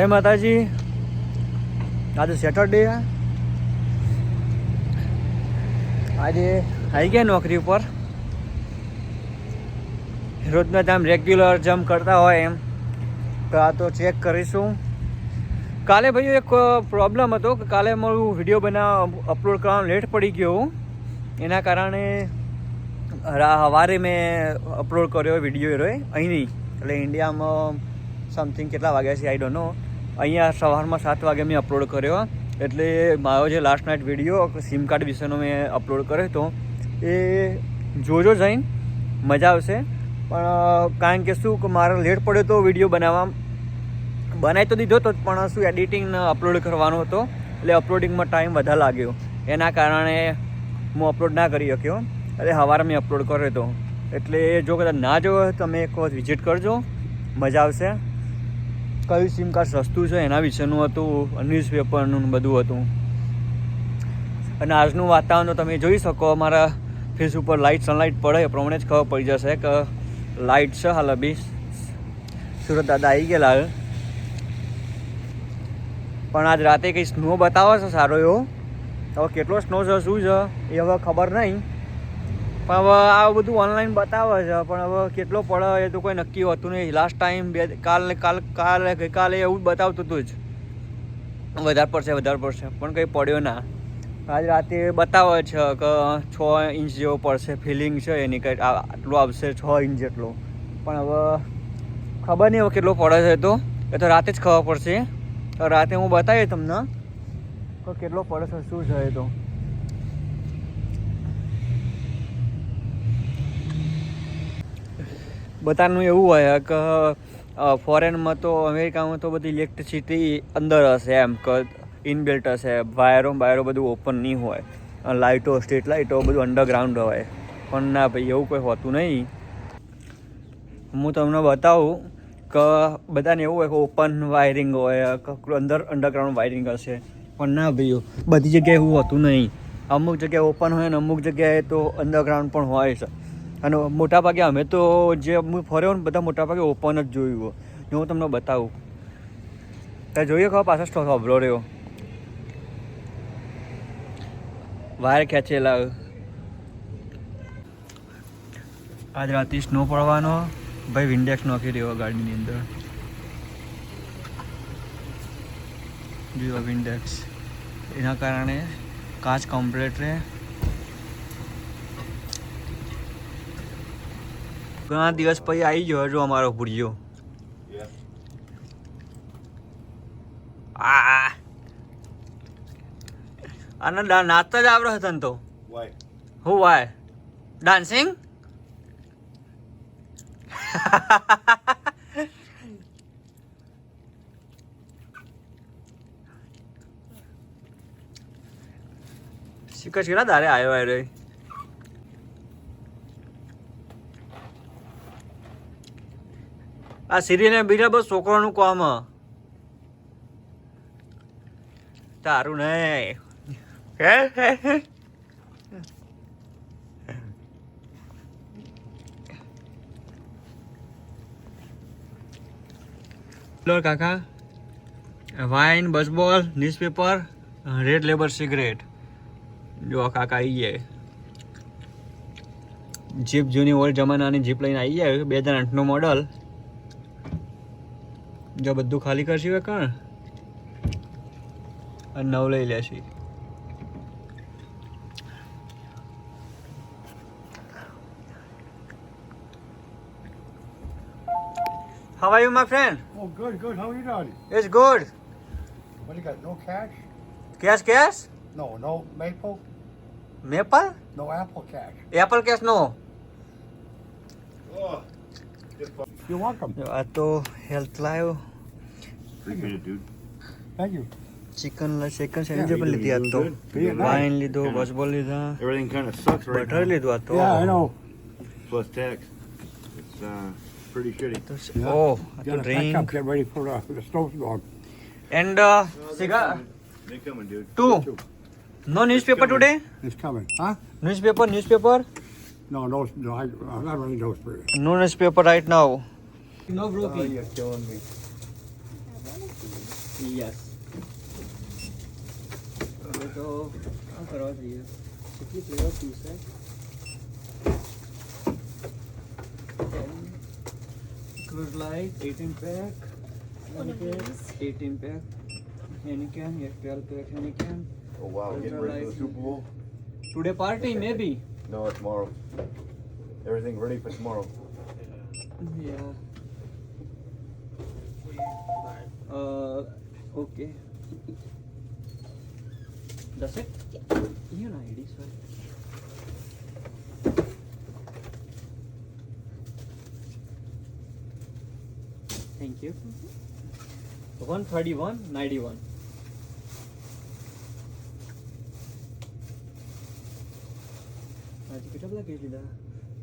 જય માતાજી. આજે સેટરડે આજે આવી ગયા નોકરી ઉપર. રોજના જેમ રેગ્યુલર જમ કરતા હોય એમ. તો આ તો ચેક કરીશું. કાલે ભાઈ એક પ્રોબ્લેમ હતો કે કાલે મારું વીડિયો બનાવ અપલોડ કરવાનું લેટ પડી ગયો. એના કારણે સવારે મેં અપલોડ કર્યો વીડિયો એરોએ અહીં નહીં. એટલે ઇન્ડિયામાં સમથિંગ કેટલા વાગ્યા છે આઈ ડોન્ટ નો અહીંયા સવારમાં સાત વાગે મેં અપલોડ કર્યો એટલે મારો જે last night video sim card વિશેનો મેં અપલોડ કર્યો હતો, એ જોજો જઈને, મજા આવશે. પણ કારણ કે શું, કે મારે લેટ પડ્યો તો વીડિયો બનાવવા, બનાવી તો દીધો હતો પણ શું એડિટિંગ અપલોડ કરવાનો હતો, એટલે અપલોડિંગમાં ટાઈમ વધારે લાગ્યો. એના કારણે હું અપલોડ ના કરી શક્યો. એટલે સવારે મેં અપલોડ કર્યો હતો. એટલે જો કદાચ ના જોયો તમે એક વખત વિઝિટ કરજો. મજા આવશે. કયું સિમ કાર્ડ સસ્તું છે એના વિશેનું હતું ન્યૂઝપેપરનું બધું હતું. અને આજનું વાતાવરણ તમે જોઈ શકો, અમારા ફેસ ઉપર લાઇટ સનલાઇટ પડે, એ પ્રમાણે જ ખબર પડી જશે કે લાઇટ છે હાલ બી સુરત દાદા આવી ગયેલા. પણ આજ રાતે કંઈ સ્નો બતાવે છે સારો એવો? હવે કેટલો સ્નો છે, શું છે, એ હવે ખબર નહીં. પણ હવે આ બધું ઓનલાઈન બતાવે છે, પણ હવે કેટલો પડે એ તો કોઈ નક્કી હોતું નહીં. લાસ્ટ ટાઈમ બે, કાલ ને કાલ, કાલે ગઈકાલે એવું બતાવતું હતું જ. વધારે પડશે વધારે પડશે. પણ કંઈ પડ્યો ના. આજ રાતે બતાવે છે કે છ ઇંચ જેવો પડશે. ફિલિંગ છે એની કંઈક આ- આટલું આવશે છ ઇંચ જેટલો. પણ હવે ખબર નહીં હવે કેટલો પડે છે તો. એ તો રાતે જ ખબર પડશે. તો રાતે હું બતાવીએ તમને કે કેટલો પડે છે, શું છે એ તો. બધાનું એવું હોય કે ફોરેનમાં તો, અમેરિકામાં તો બધી ઇલેક્ટ્રિસિટી અંદર હશે એમ, કે ઇનબિલ્ટ હશે, વાયરો વાયરો બધું ઓપન નહીં હોય. લાઇટો સ્ટ્રીટ લાઇટો બધું અંડરગ્રાઉન્ડ હોય. પણ ના ભાઈ, એવું કોઈ હોતું નહીં. હું તમને બતાવું કે, બધાને એવું હોય કે ઓપન વાયરિંગ હોય અંદર અંડરગ્રાઉન્ડ વાયરિંગ હશે. પણ ના ભાઈઓ બધી જગ્યાએ એવું હોતું નહીં. અમુક જગ્યાએ ઓપન હોય ને અમુક જગ્યાએ તો અંડરગ્રાઉન્ડ પણ હોય છે. અને મોટા ભાગે અમે તો જે હું ફર્યો ને બધા મોટા ભાગે ઓપન જ જોયું ને હું તમને બતાવું. ત્યાં જોઈએ ખબર પાછળ સ્ટોક અભરો રહ્યો. વાયર ખેંચેલા. આજ રાતે સ્નો પડવાનો. ભાઈ વિન્ડેક્સ નોખી રહ્યો ગાડીની અંદર. જુઓ વિન્ડેક્સ એના કારણે કાચ કમ્પ્લેટ રહે. ઘણા દિવસ પછી આવી ગયો હજુ અમારો ભૂરિયો. આ. ડા- નાચતા જ આવડે હતો ને તો. હું વાય ડાન્સિંગ શીખ કેટલા તારે આવ્યો આવ્યો આ સિરિયલને બીજા બસ છોકરાનું કામ. તારું નહીં Hello, કાકા. Wine baseball newspaper red labour cigarette જો કાકા આવી જાય જીપ જૂની ઓલ્ડ જમાનાની જીપ લઈને આવી જાય બે હજાર આઠનું મોડલ જો બધું ખાલી કરશી હોય કણ અને નવ લઈ લેશી How are you, my friend? Oh, good, good. How are you doing? It's good. What do you got? No cash? Cash, cash? No, no maple? Maple? No apple cash. Apple cash, no. Oh. You're welcome. આ તો health લાવ્યો It, dude. Thank you. Chicken chicken sandwich પણ લીધી આજ તો wine લીધો બસબોલ લીધા Everything kind of sucks right butter now. આ તો Yeah, I know. Plus tax. It's uh, pretty shitty. Yeah. ઓહ આ તો Gotta pack up, get ready for uh, the snowstorm. And સિગા They coming, dude. To no newspaper today It's coming. Huh? Newspaper newspaper No, no, no, I, I'm not those for you. No newspaper right now no Oh, you're killing me. Yes હવે તો આ કરવા જઈએ કેટલી flavour piece છે Cruise Light 18 pack, Heineken 18 pack, Heineken, yeah, 12 pack Heineken. Oh wow, getting ready for the Super Bowl? Today party maybe. No, tomorrow. Everything ready for tomorrow. Yeah. Uh, okay. That's it? You know it is right. Thank you. 131, 91. આજે કેટલા બધા case લીધા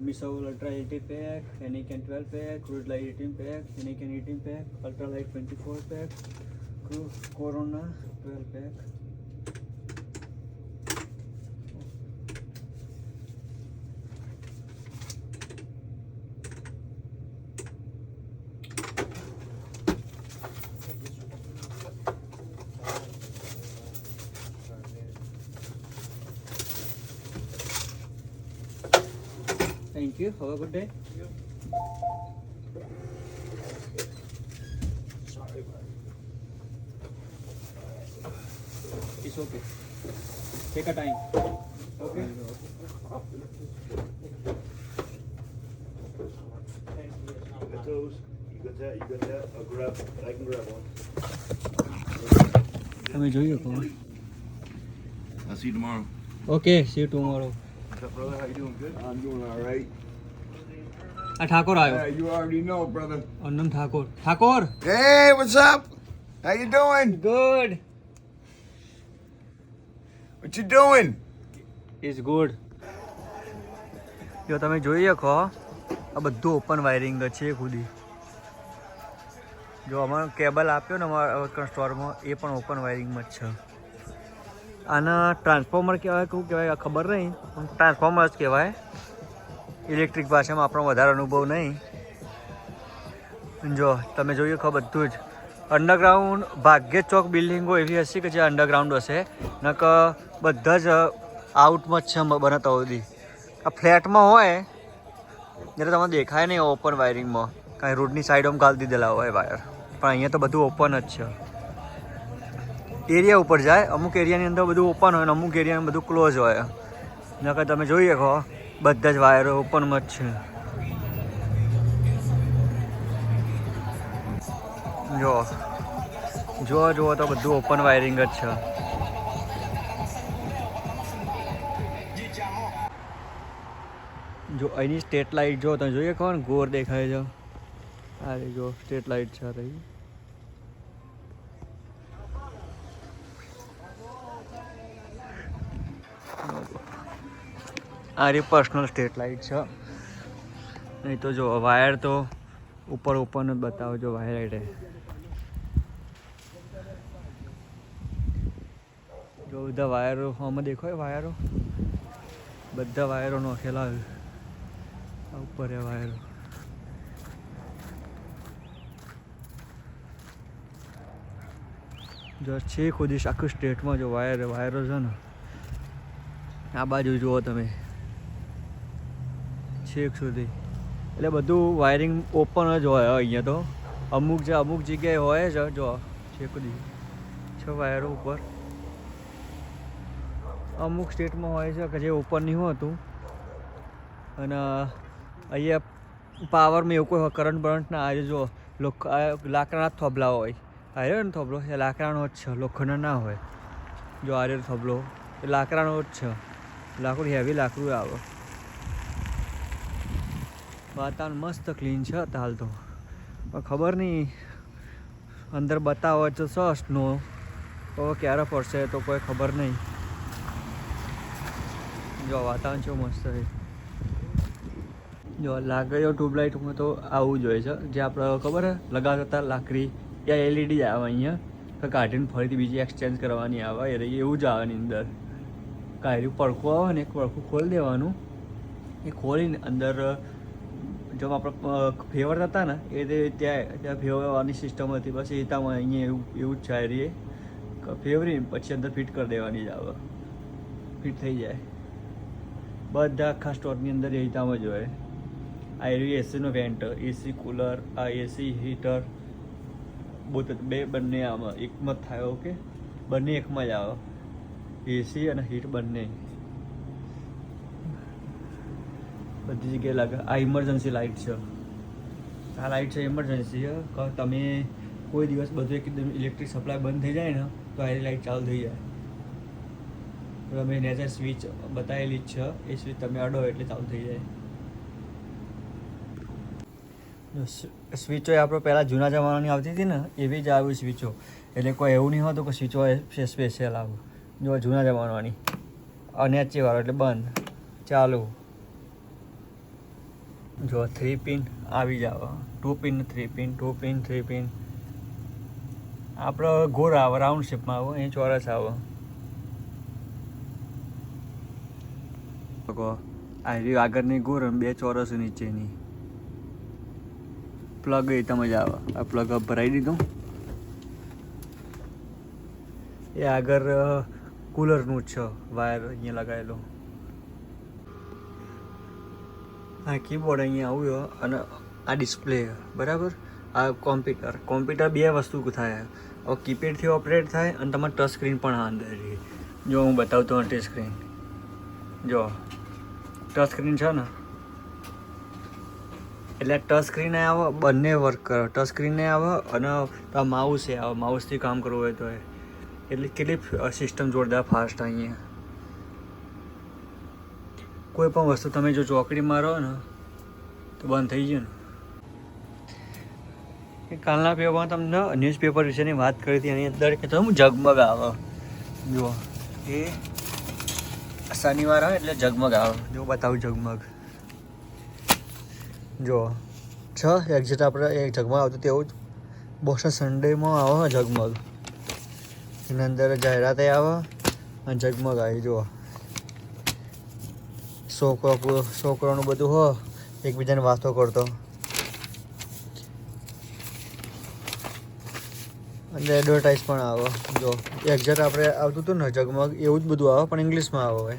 Michelob ultra eighty pack Heineken twelve pack Coors light eighteen pack Heineken eighteen pack ultra light twenty four pack Corona 12 pack. Thank you. Have a good day. It's okay. Take a time. Okay. You got those? You got that? You got that? I'll grab. I can grab one. તમે જોઈએ કોણ I'll see you tomorrow. Okay see tomorrow What's up, brother? How you doing? Good. I'm doing all right. આ ઠાકોર આવ્યો Yeah, you already know, brother. અન્નમ Thakor Thakor Hey, what's up? How you doing? Good What you doing? Is good જો તમે જોઈ શકો, આ બધું open wiring છે ખુદી. જો અમારો કેબલ આપ્યો ને અમારા સ્ટોરમાં એ પણ ઓપન વાયરિંગમાં જ છે. આના ટ્રાન્સફોર્મર કહેવાય કેવું કહેવાય ખબર નહીં, પણ ટ્રાન્સફોર્મર જ કહેવાય. ઇલેક્ટ્રિક ભાષામાં આપણો વધારે અનુભવ નહીં. જો, તમે જોઈએ ખબર બધું જ. અંડરગ્રાઉન્ડ ભાગ્યે ચોક બિલ્ડિંગો એવી હશે કે જે અંડરગ્રાઉન્ડ હશે. નક બધા જ આઉટમાં જ છે બનાવતા સુધી આ ફ્લેટમાં હોય જ્યારે તમને દેખાય નહીં ઓપન વાયરિંગમાં કાંઈ રોડની સાઈડમાં ગાળી દીધેલા હોય વાયર પણ અહીંયા તો બધું ઓપન જ છે. એરિયા ઉપર જાય, અમુક એરિયાની અંદર બધું ઓપન હોય ને અમુક એરિયામાં બધું ક્લોઝ હોય. નકર તમે જોઈ શકો, બધા જ વાયરો ઓપનમાં જ છે. જો જો જુઓ તો બધું ઓપન વાયરિંગ જ છે. જો અહીંની સ્ટેટ લાઇટ જો તમે જોઈએ કોણ ગોર દેખાય છે. આ જો સ્ટેટ લાઇટ છે રહી આ રે પર્સનલ સ્ટેટ લાઇટ છે. નહીં તો જો વાયર તો ઉપર ઓપન જ બતાવો જો વાયર એટલે જો બધા વાયરો આમાં દેખાય વાયરો? બધા વાયરો નોખેલા ઉપર એ વાયરો. જો છે ખુદી આખું સ્ટેટમાં જો વાયર, વાયરો છે ને. આ બાજુ જુઓ તમે. છેક સુધી. એટલે બધું વાયરિંગ ઓપન જ હોય અહીંયા તો. અમુક જે અમુક જગ્યાએ હોય છે જો છેક છ વાયરો ઉપર. અમુક સ્ટેટમાં હોય છે, કે જે ઓપન નહીં હોતું. અને, અહીંયા પાવરમાં એવું કોઈ કરંટ બરંટના આજે જો લોખ લાકડાના જ થોભલા હોય. આવ્યો ને થોભલો એ લાકડાનો જ છે, લોખંડનો ના હોય. જો આર્યો થોભલો એ લાકડાનો જ છે. લાકડું હેવી લાકડું આવે. વાતાવરણ મસ્ત ક્લીન છે હાલ તો. પણ ખબર નહીં, અંદર બતાવો તો સ સ્નો તો ક્યારે પડશે તો કોઈ ખબર નહીં. જો, વાતાવરણ છે મસ્ત છે. જો લાકડીઓ ટ્યુબલાઇટમાં તો આવું જોઈએ છે. જે આપણે ખબર હે લગાવતા હતા લાકડી. એ એલઈડી આવે અહીંયા. તો કાઢીને ફરીથી બીજી એક્સચેન્જ કરવાની આવે. એ એવું જ આવે એની અંદર. કાઢ્યું પડખું આવે ને, એક પડખું ખોલી દેવાનું. એ ખોલીને અંદર જો આપણે ફેવર હતા ને, એ ત્યાં ત્યાં ફેવરવાની સિસ્ટમ હતી. પછી હિતામાં અહીંયા એવું એવું જ છે આ ફેવરી પછી અંદર ફિટ કરી દેવાની જ આવે. ફિટ થઈ જાય. બધા આખા સ્ટોરની અંદર એ હિતામાં જ હોય. આ એવી એસીનો વેન્ટ એસી કુલર આ એસી હીટર બોત બે, બંને આમાં એકમાં થાય ઓકે બંને એકમાં જ આવે. એસી અને હીટ બંને. બધી જગ્યાએ લાગે. આ ઇમરજન્સી લાઇટ છે. આ લાઇટ છે ઇમરજન્સી છે તમે કોઈ દિવસ બધું એકદમ ઇલેક્ટ્રિક સપ્લાય બંધ થઈ જાય ને, તો આ લાઇટ ચાલુ થઈ જાય. તમે જે સ્વિચ બતાવેલી જ છે. એ સ્વિચ તમે અડો એટલે ચાલુ થઈ જાય. સ્વિચો એ આપણે પહેલાં જૂના જમાનાની આવતી હતી ને, એવી જ આવી સ્વિચો એટલે કોઈ એવું નહીં હોતું કે સ્વિચો સ્પેશિયલ આવું. જો જૂના જમાનાની. અનેચીવાળો એટલે બંધ. ચાલુ. જો થ્રી પિન આવી જાવ. Two pin three pin two pin three pin આપણો ગોળ આવે રાઉન્ડ શેપમાં આવે અહીં ચોરસ આવે. આવી આગળની ગોળ અને બે ચોરસ નીચેની. પ્લગ એ તમે જ આવે. આ પ્લગ ભરાઈ દીધું. એ આગળ કુલરનું જ છે વાયર અહીંયા લગાવેલો આ કીબોર્ડ અહીંયા આવ્યો અને આ ડિસ્પ્લે બરાબર? આ કોમ્પ્યુટર કોમ્પ્યુટર બે વસ્તુ થાય. હવે કીપેડથી ઓપરેટ થાય અને તમારે ટચ સ્ક્રીન પણ આ અંદર રહી. જો હું બતાવતો ટચ સ્ક્રીન જો ટચ સ્ક્રીન છે ને? એટલે ટચ સ્ક્રીન આવે, બંને વર્ક કરો. ટચ સ્ક્રીન આવે અને માઉસ આવે. માઉસથી કામ કરવું હોય તો એટલે કેટલી સિસ્ટમ જોરદાર ફાસ્ટ અહીંયા. કોઈ પણ વસ્તુ તમે જો ચોકડી મારો ને, તો બંધ થઈ ગયું ને. એ કાલના પેપરમાં તમને ન્યૂઝપેપર વિશેની વાત કરી હતી, એની અંદર કે તમે ઝગમગ આવે. જુઓ. એ શનિવાર આવે એટલે ઝગમગ આવે. જો બતાવું ઝગમગ. જુઓ. છ એક્ઝેક્ટ આપણે એક ઝગમગ આવતું, તેવું જ. બોસા સન્ડેમાં આવે, ઝગમગ. એની અંદર જાહેરાતે આવે, અને ઝગમગ આવી, જુઓ. છોકરો છોકરોનું બધું હો, એકબીજાને વાતો કરતો. અને એડવર્ટાઇઝ પણ આવે. જો એક્ઝેક્ટ આપણે આવતું હતું ને જગમગ એવું જ બધું આવે, પણ ઇંગ્લિશમાં આવે હવે.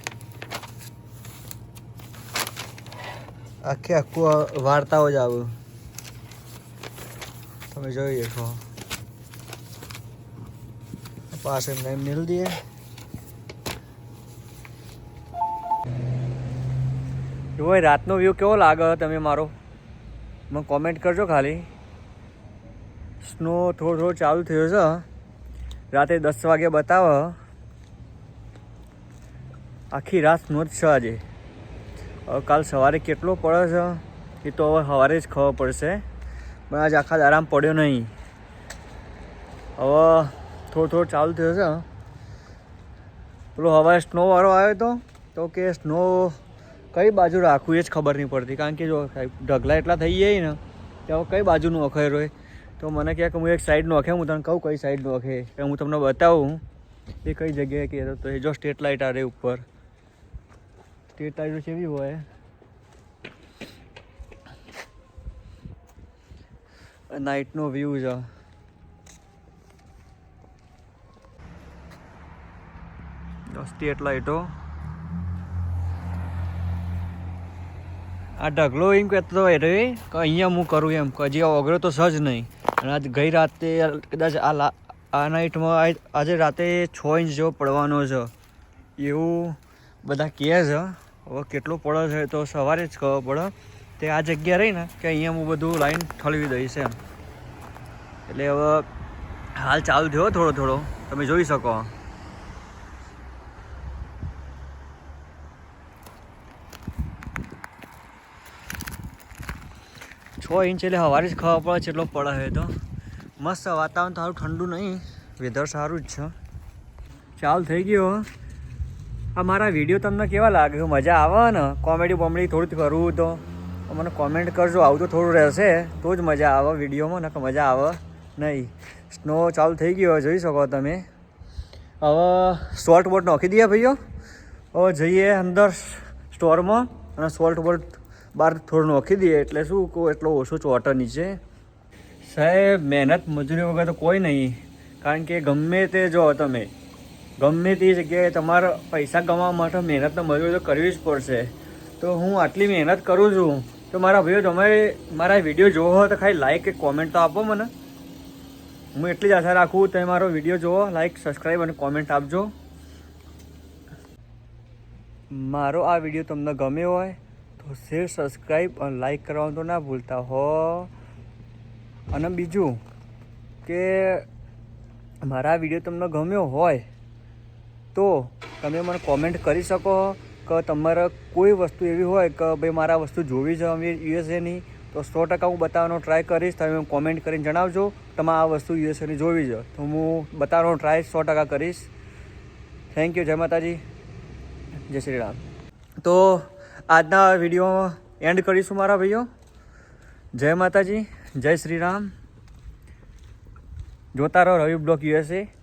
આખી આખું વાર્તાઓ જ આવે. તમે જોઈ શકો. પાસે એમને એમ મિલ દઈએ. જુઓ રાતનો વ્યૂ કેવો લાગે તમે મારો? મને કોમેન્ટ કરજો ખાલી. સ્નો થોડો થોડો ચાલુ થયો છે. રાતે દસ વાગે બતાવો. આખી રાત સ્નો જ છે આજે. હવે કાલ સવારે કેટલો પડે છે? એ તો હવે સવારે જ ખબર પડશે. પણ આજે આખા આરામ પડ્યો નહીં. હવે થોડો થોડો ચાલુ થયો છે. પેલો હવે સ્નોવાળો આવ્યો હતો તો કે સ્નો કઈ બાજુ રાખવું એ જ ખબર નહીં પડતી. કારણ કે જો ઢગલા એટલા થઈ જાય ને તો કઈ બાજુનું અખેર હોય? તો મને કહે કે હું એક સાઈડ નોખે હું તને કહું કઈ સાઈડ નોખે કે હું તમને બતાવું એ કઈ જગ્યાએ કહેતો તો એ જો સ્ટેટ લાઇટ આ રે ઉપર. સ્ટેટ લાઇટ કેવી હોય? નાઇટનો વ્યૂ છે. સ્ટેટ લાઇટો આ ઢગલો એમ કહેતો રે કે અહીંયા હું કરું એમ. કે હજી ઓગળ્યો તો સજ નહીં. અને આજ ગઈ રાતે કદાચ આ લા આ નાઇટમાં આજે રાતે છ ઇંચ જેવો પડવાનો છે. એવું બધા કહે છે. હવે કેટલો પડે છે તો સવારે જ ખબર પડે. તે આ જગ્યા રહી ને કે અહીંયા હું બધું લાઈન ઠલવી દઈશ એમ. એટલે હવે હાલ ચાલુ થયો થોડો થોડો. તમે જોઈ શકો. છ ઇંચ એટલે સવારે જ ખબર પડે છે, એટલો પડે છે તો. મસ્ત વાતાવરણ તો સારું ઠંડુ નહીં વેધર સારું જ છે. ચાલ થઈ ગયો આ મારા વીડિયો તમને કેવા લાગે મજા આવે ને? કોમેડી બોમેડી થોડું કરવું તો. મને કોમેન્ટ કરજો, આવું તો થોડું રહેશે. તો જ મજા આવે વિડીયોમાં નકર મજા આવે નહીં. સ્નો ચાલુ થઈ ગયો જોઈ શકો તમે. હવે સોલ્ટ બોટ નાખી દઈએ ભાઈઓ. હવે જઈએ અંદર સ્ટોરમાં અને સોલ્ટ બોટ બહાર થોડું નોખી દઈએ એટલે શું કહું, એટલો ઓછો ચોટે નીચે. સાહેબ, મહેનત મજૂરી વગર તો કોઈ નહીં. કારણ કે ગમે તે જો તમે, ગમે તે જગ્યાએ તમારે પૈસા કમાવા માટે મહેનત તો મજૂરી તો કરવી જ પડશે. તો હું આટલી મહેનત કરું છું, તો મારા ભાઈઓ તમે મારા વીડિયો જોવો હોય તો ખાલી લાઈક કે કોમેન્ટ તો આપો મને. હું એટલી જ આશા રાખું તમે મારો વીડિયો જુઓ લાઈક સબસ્ક્રાઈબ અને કોમેન્ટ આપજો. મારો આ વીડિયો તમને ગમ્યો હોય શેર સબસ્ક્રાઈબ અને લાઈક કરવાનું તો ના ભૂલતા હો. અને બીજું કે મારા વીડિયો તમને ગમ્યો હોય તો તમે મને કોમેન્ટ કરી શકો કે તમારે કોઈ વસ્તુ એવી હોય કે ભાઈ મારા વસ્તુ જોવી છે અમે યુએસએની તો સો ટકા હું બતાવવાનો ટ્રાય કરીશ. તમે કોમેન્ટ કરીને જણાવજો તમારે આ વસ્તુ યુએસએની જોવી છે. તો હું બતાવવાનો ટ્રાય સો ટકા કરીશ. થેન્ક યુ જય માતાજી. જય શ્રી રામ. તો આજના વીડિયો એન્ડ કરીશું મારા ભાઈઓ. જય માતાજી, જય શ્રી રામ. જોતા રહો રવિ બ્લોક યુએસએ